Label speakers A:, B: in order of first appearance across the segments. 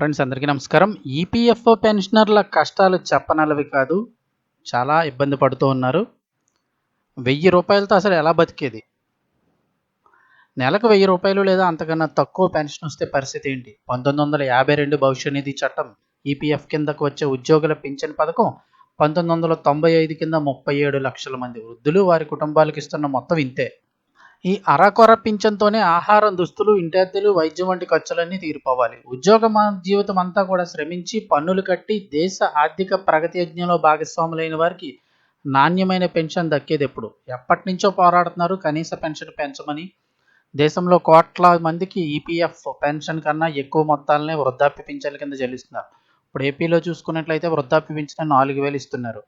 A: Friends అందరికీ నమస్కారం. EPFO పెన్షనర్ల కష్టాలు చెప్పనలవి కాదు చాలా ఇబ్బంది పడుతూ ఉన్నారు. వెయ్యి రూపాయలతో అసలు ఎలా బతికేది? నెలకు వెయ్యి రూపాయలు లేదా అంతకన్నా తక్కువ పెన్షన్ వస్తే పరిస్థితి ఏంటి? పంతొమ్మిది వందల యాభై రెండు భవిష్య నిధి చట్టం ఈపీఎఫ్ కిందకు వచ్చే ఉద్యోగుల పింఛన్ పథకం పంతొమ్మిది వందల తొంభై ఐదు కింద ముప్పై ఏడు లక్షల మంది వృద్ధులు వారి కుటుంబాలకు ఇస్తున్న మొత్తం ఇంతే. ఈ అరకొర పింఛన్తోనే ఆహారం దుస్తులు ఇంటద్దెలు వైద్యం వంటి ఖర్చులన్నీ తీరిపోవాలి. ఉద్యోగ జీవితం అంతా కూడా శ్రమించి పన్నులు కట్టి దేశ ఆర్థిక ప్రగతి యజ్ఞంలో భాగస్వాములైన వారికి నాణ్యమైన పెన్షన్ దక్కేది ఎప్పుడు? ఎప్పటి నుంచో పోరాడుతున్నారు కనీస పెన్షన్ పెంచమని. దేశంలో కోట్ల మందికి ఈపీఎఫ్ పెన్షన్ కన్నా ఎక్కువ మొత్తాలనే వృద్ధాప్య పింఛన్ల కింద చెల్లిస్తున్నారు. ఇప్పుడు ఏపీలో చూసుకున్నట్లయితే వృద్ధాప్య పింఛన్ నాలుగు వేలు ఇస్తున్నారు.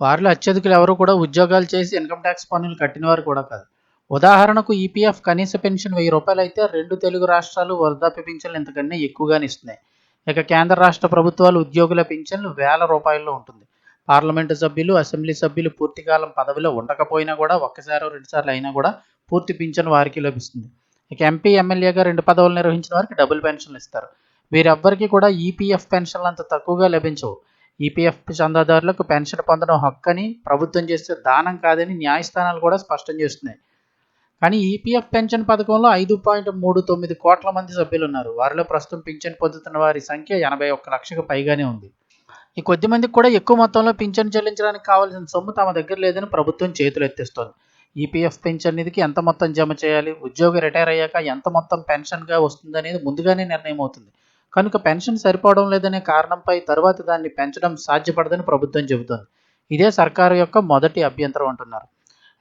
A: వారిలో అత్యధికులు ఎవరు కూడా ఉద్యోగాలు చేసి ఇన్కమ్ ట్యాక్స్ పన్నులు కట్టిన వారు కూడా కాదు. ఉదాహరణకు ఈపీఎఫ్ కనీస పెన్షన్ వెయ్యి రూపాయలు అయితే రెండు తెలుగు రాష్ట్రాలు వృద్ధాప్య పింఛన్లు ఇంతకన్నా ఎక్కువగానే ఇస్తున్నాయి. ఇక కేంద్ర రాష్ట్ర ప్రభుత్వాలు ఉద్యోగుల పింఛన్లు వేల రూపాయల్లో ఉంటుంది. పార్లమెంటు సభ్యులు అసెంబ్లీ సభ్యులు పూర్తికాలం పదవిలో ఉండకపోయినా కూడా ఒక్కసారి రెండుసార్లు అయినా కూడా పూర్తి పింఛన్ వారికి లభిస్తుంది. ఇక ఎంపీ ఎమ్మెల్యేగా రెండు పదవులు నిర్వహించిన వారికి డబుల్ పెన్షన్లు ఇస్తారు. వీరెవ్వరికీ కూడా ఈపీఎఫ్ పెన్షన్లు అంత తక్కువగా లభించవు. ఈపీఎఫ్ చందాదారులకు పెన్షన్ పొందడం హక్కని ప్రభుత్వం చేస్తే దానం కాదని న్యాయస్థానాలు కూడా స్పష్టం చేస్తున్నాయి. కానీ ఈపీఎఫ్ పెన్షన్ పథకంలో ఐదు పాయింట్ మూడు తొమ్మిది కోట్ల మంది సభ్యులు ఉన్నారు వారిలో ప్రస్తుతం పింఛన్ పొందుతున్న వారి సంఖ్య ఎనభై ఒక్క లక్షకు పైగానే ఉంది. ఈ కొద్ది మందికి కూడా ఎక్కువ మొత్తంలో పింఛన్ చెల్లించడానికి కావాల్సిన సొమ్ము తమ దగ్గర లేదని ప్రభుత్వం చేతులు ఎత్తిస్తోంది. ఈపీఎఫ్ పెన్షన్ నిధికి ఎంత మొత్తం జమ చేయాలి? ఉద్యోగి రిటైర్ అయ్యాక ఎంత మొత్తం పెన్షన్గా వస్తుంది అనేది ముందుగానే నిర్ణయం అవుతుంది. కనుక పెన్షన్ సరిపోవడం లేదనే కారణంపై తరువాత దాన్ని పెంచడం సాధ్యపడదని ప్రభుత్వం చెబుతోంది. ఇదే సర్కారు యొక్క మొదటి అభ్యంతరం అంటున్నారు.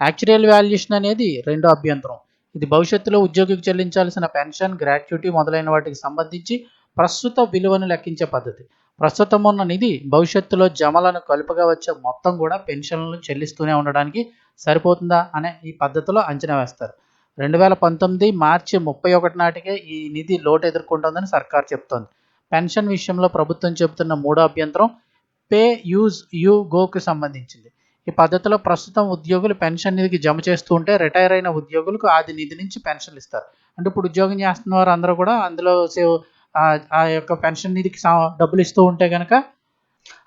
A: యాక్చురియల్ వాల్యుయేషన్ అనేది రెండో అభ్యంతరం. ఇది భవిష్యత్తులో ఉద్యోగికి చెల్లించాల్సిన పెన్షన్ గ్రాట్యుటీ మొదలైన వాటికి సంబంధించి ప్రస్తుత విలువను లెక్కించే పద్ధతి. ప్రస్తుతం ఉన్న నిధి భవిష్యత్తులో జమలను కలుపుగా వచ్చే మొత్తం కూడా పెన్షన్లను చెల్లిస్తూనే ఉండడానికి సరిపోతుందా అనే ఈ పద్ధతిలో అంచనా వేస్తారు. రెండు వేల పంతొమ్మిది మార్చి ముప్పై ఒకటి నాటికే ఈ నిధి లోటు ఎదుర్కొంటుందని సర్కార్ చెప్తోంది. పెన్షన్ విషయంలో ప్రభుత్వం చెబుతున్న మూడో అభ్యంతరం పే యూజ్ యూ గోకు సంబంధించింది. ఈ పద్ధతిలో ప్రస్తుతం ఉద్యోగులు పెన్షన్ నిధికి జమ చేస్తూ ఉంటే రిటైర్ అయిన ఉద్యోగులకు ఆది నిధి నుంచి పెన్షన్లు ఇస్తారు. అంటే ఇప్పుడు ఉద్యోగం చేస్తున్న వారు అందరూ కూడా అందులో సేవ్ ఆ- యొక్క పెన్షన్ నిధికి డబ్బులు ఇస్తూ ఉంటే కనుక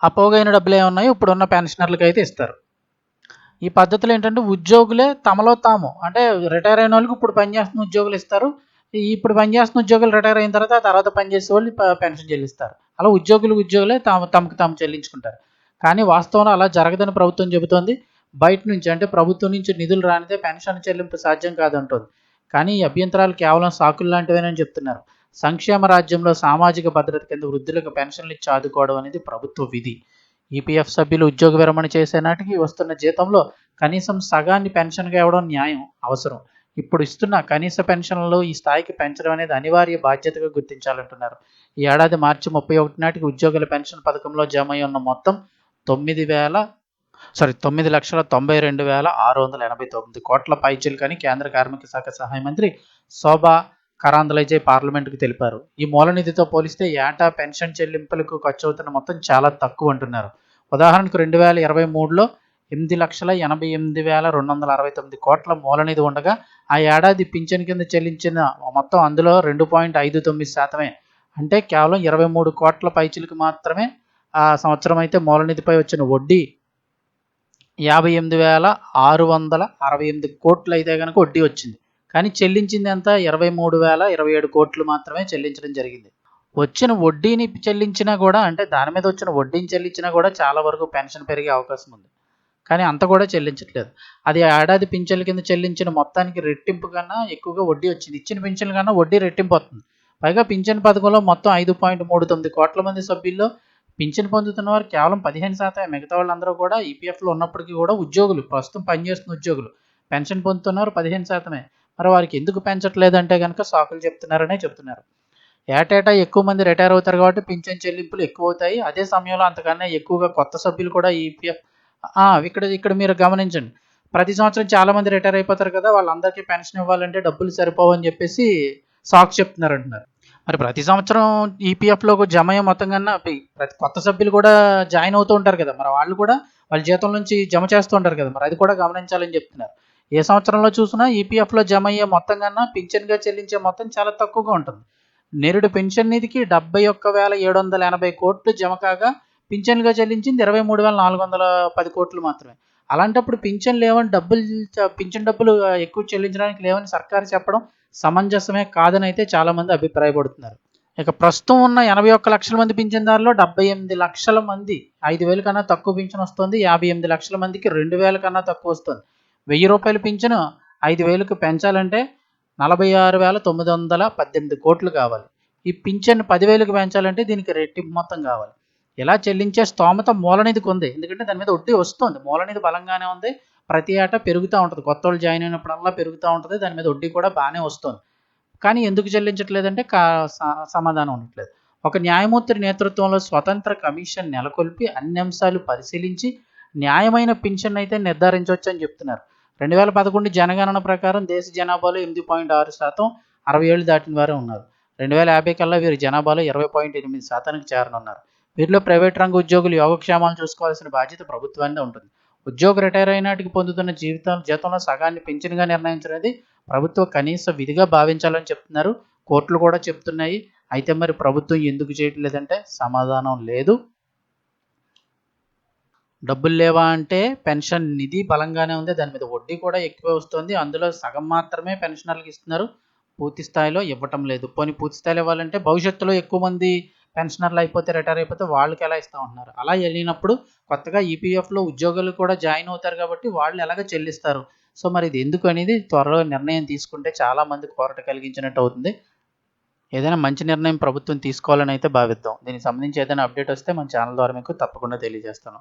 A: అపోగైన డబ్బులు ఏమున్నాయో ఇప్పుడున్న పెన్షనర్లకు అయితే ఇస్తారు. ఈ పద్ధతులు ఏంటంటే ఉద్యోగులే తమలో తాము. అంటే రిటైర్ అయిన వాళ్ళకి ఇప్పుడు పనిచేస్తున్న ఉద్యోగులు ఇస్తారు. ఇప్పుడు పనిచేస్తున్న ఉద్యోగులు రిటైర్ అయిన తర్వాత తర్వాత పనిచేసే వాళ్ళు పెన్షన్ చెల్లిస్తారు. అలా ఉద్యోగులు ఉద్యోగులే తాము తమకు తాము చెల్లించుకుంటారు. కానీ వాస్తవంలో అలా జరగదని ప్రభుత్వం చెబుతోంది. బయట నుంచి అంటే ప్రభుత్వం నుంచి నిధులు రానిదే పెన్షన్ చెల్లింపు సాధ్యం కాదంటుంది. కానీ ఈ అభ్యంతరాలు కేవలం సాకులు లాంటివేనని చెప్తున్నారు. సంక్షేమ రాజ్యంలో సామాజిక భద్రత కింద వృద్ధులకు పెన్షన్లు ఇచ్చి ఆదుకోవడం అనేది ప్రభుత్వ విధి. ఈపీఎఫ్ సభ్యులు ఉద్యోగ విరమణ చేసే నాటికి వస్తున్న జీతంలో కనీసం సగాన్ని పెన్షన్గా ఇవ్వడం న్యాయం అవసరం. ఇప్పుడు ఇస్తున్న కనీస పెన్షన్లు ఈ స్థాయికి పెంచడం అనేది అనివార్య బాధ్యతగా గుర్తించాలంటున్నారు. ఈ ఏడాది మార్చి ముప్పై ఒకటి నాటికి ఉద్యోగుల పెన్షన్ పథకంలో జమ అయి ఉన్న మొత్తం తొమ్మిది వేల సారీ తొమ్మిది లక్షల తొంభై రెండు వేల ఆరు వందల ఎనభై తొమ్మిది కోట్ల పైచిలుకని కేంద్ర కార్మిక శాఖ సహాయ మంత్రి శోభా కరాందలైజే పార్లమెంటుకు తెలిపారు. ఈ మూలనిధితో పోలిస్తే ఏటా పెన్షన్ చెల్లింపులకు ఖర్చు అవుతున్న మొత్తం చాలా తక్కువ అంటున్నారు. ఉదాహరణకు రెండు వేల ఇరవై మూడులో ఎనిమిది లక్షల ఎనభై ఎనిమిది వేల రెండు వందల అరవై తొమ్మిది కోట్ల మూలనిధి ఉండగా ఆ ఏడాది పింఛన్ కింద చెల్లించిన మొత్తం అందులో రెండు పాయింట్ ఐదు తొమ్మిది శాతమే. అంటే కేవలం ఇరవై మూడు కోట్ల పైచిలకు మాత్రమే ఆ సంవత్సరం అయితే మూలనిధిపై వచ్చిన వడ్డీ యాభై ఎనిమిది వేల ఆరు వందల అరవై ఎనిమిది కోట్లు అయితే కనుక వడ్డీ వచ్చింది. కానీ చెల్లించింది ఎంత? ఇరవై మూడు వేల ఇరవై ఏడు కోట్లు మాత్రమే చెల్లించడం జరిగింది. వచ్చిన వడ్డీని చెల్లించినా కూడా అంటే దాని మీద వచ్చిన వడ్డీని చెల్లించినా కూడా చాలా వరకు పెన్షన్ పెరిగే అవకాశం ఉంది. కానీ అంత కూడా చెల్లించట్లేదు. అది ఏడాది పింఛన్ల కింద చెల్లించిన మొత్తానికి రెట్టింపు కన్నా ఎక్కువగా వడ్డీ వచ్చింది. ఇచ్చిన పింఛన్ల కన్నా వడ్డీ రెట్టింపు వస్తుంది. పైగా పింఛన్ పథకంలో మొత్తం ఐదు పాయింట్ మూడు తొమ్మిది కోట్ల మంది సభ్యుల్లో పింఛన్ పొందుతున్న వారు కేవలం పదిహేను శాతం మిగతా వాళ్ళందరూ కూడా ఈపీఎఫ్లో ఉన్నప్పటికీ కూడా ఉద్యోగులు ప్రస్తుతం పనిచేస్తున్న ఉద్యోగులు. పెన్షన్ పొందుతున్నారు పదిహేను శాతమే. మరి వారికి ఎందుకు పెంచట్లేదంటే కనుక సాకులు చెప్తున్నారనే చెప్తున్నారు. ఏటేటా ఎక్కువ మంది రిటైర్ అవుతారు కాబట్టి పింఛన్ చెల్లింపులు ఎక్కువ అవుతాయి అదే సమయంలో అంతకన్నా ఎక్కువగా కొత్త సభ్యులు కూడా ఈపీఎఫ్ ఇక్కడ ఇక్కడ మీరు గమనించండి. ప్రతి సంవత్సరం చాలా మంది రిటైర్ అయిపోతారు కదా వాళ్ళందరికీ పెన్షన్ ఇవ్వాలంటే డబ్బులు సరిపోవని చెప్పేసి సాక్స్ చెప్తున్నారు అంటున్నారు. మరి ప్రతి సంవత్సరం ఈపీఎఫ్లో జమ అయ్యే మొత్తం కన్నా ప్రతి కొత్త సభ్యులు కూడా జాయిన్ అవుతూ ఉంటారు కదా మరి వాళ్ళు కూడా వాళ్ళ జీతం నుంచి జమ చేస్తూ ఉంటారు కదా మరి అది కూడా గమనించాలని చెప్తున్నారు. ఏ సంవత్సరంలో చూసినా ఈపీఎఫ్లో జమ అయ్యే మొత్తం కన్నా పింఛన్గా చెల్లించే మొత్తం చాలా తక్కువగా ఉంటుంది. నేరుడు పెన్షన్ నిధికి డెబ్బై ఒక్క వేల ఏడు వందల ఎనభై కోట్లు జమ కాగా పింఛన్గా చెల్లించింది ఇరవై మూడు వేల నాలుగు వందల పది కోట్లు మాత్రమే. అలాంటప్పుడు పింఛన్ లేవని డబ్బులు పింఛన్ డబ్బులు ఎక్కువ చెల్లించడానికి లేవని సర్కారు చెప్పడం సమంజసమే కాదని అయితే చాలామంది అభిప్రాయపడుతున్నారు. ఇక ప్రస్తుతం ఉన్న ఎనభై ఒక్క లక్షల మంది పింఛన్దారులో డెబ్బై ఎనిమిది లక్షల మంది ఐదు వేల కన్నా తక్కువ పింఛన్ వస్తుంది యాభై ఎనిమిది లక్షల మందికి రెండు వేల కన్నా తక్కువ వస్తుంది. వెయ్యి రూపాయల పింఛను ఐదు వేలకు పెంచాలంటే నలభై ఆరు వేల తొమ్మిది వందల పద్దెనిమిది కోట్లు కావాలి. ఈ పింఛన్ పదివేలకు పెంచాలంటే దీనికి రెట్టింపు మొత్తం కావాలి. ఇలా చెల్లించే స్తోమత మూలనిధికి ఉంది. ఎందుకంటే దాని మీద వడ్డీ వస్తుంది. మూలనిధి బలంగానే ఉంది. ప్రతి ఏటా పెరుగుతూ ఉంటుంది. కొత్త వాళ్ళు జాయిన్ అయినప్పుడల్లా పెరుగుతూ ఉంటుంది. దాని మీద వడ్డీ కూడా బాగానే వస్తుంది. కానీ ఎందుకు చెల్లించట్లేదంటే కా స- సమాధానం ఉండట్లేదు. ఒక న్యాయమూర్తి నేతృత్వంలో స్వతంత్ర కమిషన్ నెలకొల్పి అన్ని అంశాలు పరిశీలించి న్యాయమైన పింఛన్ అయితే నిర్ధారించవచ్చు అని చెప్తున్నారు. రెండు వేల పదకొండు జనగణన ప్రకారం దేశ జనాభాలో ఎనిమిది పాయింట్ ఆరు శాతం అరవై ఏళ్ళు దాటిన వారే ఉన్నారు. రెండు వేల యాభై కల్లా వీరి జనాభాలో ఇరవై పాయింట్ ఎనిమిది శాతానికి చేరనున్నారు. వీరిలో ప్రైవేట్ రంగ ఉద్యోగులు యోగక్షేమాలు చూసుకోవాల్సిన బాధ్యత ప్రభుత్వాన్ని ఉంటుంది. ఉద్యోగ రిటైర్ అయినాటికి పొందుతున్న జీవితం జీతంలో సగాన్ని పెన్షన్గా నిర్ణయించినది ప్రభుత్వ కనీస విధిగా భావించాలని చెప్తున్నారు. కోర్టులు కూడా చెప్తున్నాయి. అయితే మరి ప్రభుత్వం ఎందుకు చేయట్లేదంటే సమాధానం లేదు. డబ్బులు లేవా అంటే పెన్షన్ నిధి బలంగానే ఉంది. దాని మీద వడ్డీ కూడా ఎక్కువే వస్తుంది. అందులో సగం మాత్రమే పెన్షనర్లకు ఇస్తున్నారు. పూర్తి స్థాయిలో ఇవ్వటం లేదు. పోనీ పూర్తి స్థాయిలో ఇవ్వాలంటే భవిష్యత్తులో ఎక్కువ మంది పెన్షనర్లు అయిపోతే రిటైర్ అయిపోతే వాళ్ళకి ఎలా ఇస్తా ఉంటున్నారు? అలా వెళ్ళినప్పుడు కొత్తగా ఈపీఎఫ్లో ఉద్యోగులు కూడా జాయిన్ అవుతారు కాబట్టి వాళ్ళు ఎలాగ చెల్లిస్తారు? సో మరి ఇది ఎందుకు అనేది త్వరలో నిర్ణయం తీసుకుంటే చాలా కోరట కలిగించినట్టు అవుతుంది. ఏదైనా మంచి నిర్ణయం ప్రభుత్వం తీసుకోవాలని అయితే భావిద్దాం. దీనికి సంబంధించి ఏదైనా అప్డేట్ వస్తే మన ఛానల్ ద్వారా మీకు తప్పకుండా తెలియజేస్తాను.